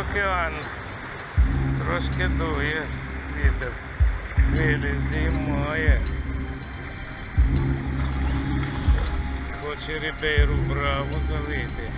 океан. Трошки дує вітер. Хвилі здіймає. Хоче Рібейру браво залити.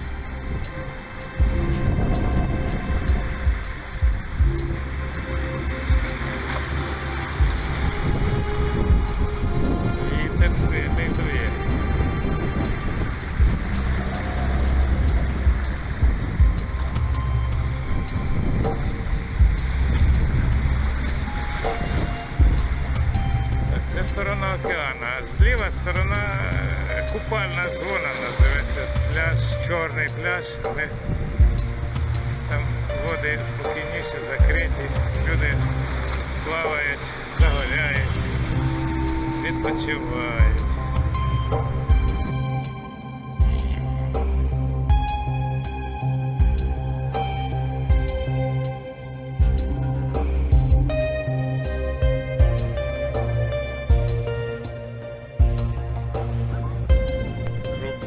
Сторона океану, а зліва сторона е, купальна зона називається пляж, чорний пляж. де Там води спокійніші, закриті, люди плавають, загоряють, відпочивають.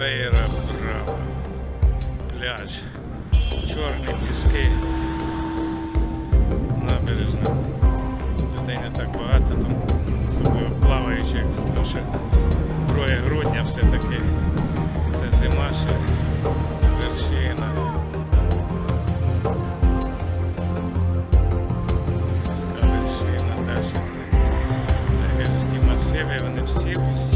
Бейра Брава. Пляж. Чорні піски. Набережна. Людей не так багато, тому особливо плаваючих, тому що троє грудня все-таки. Це зима ще, це вершина. Скалищина, далі це гельські масиви, вони всі.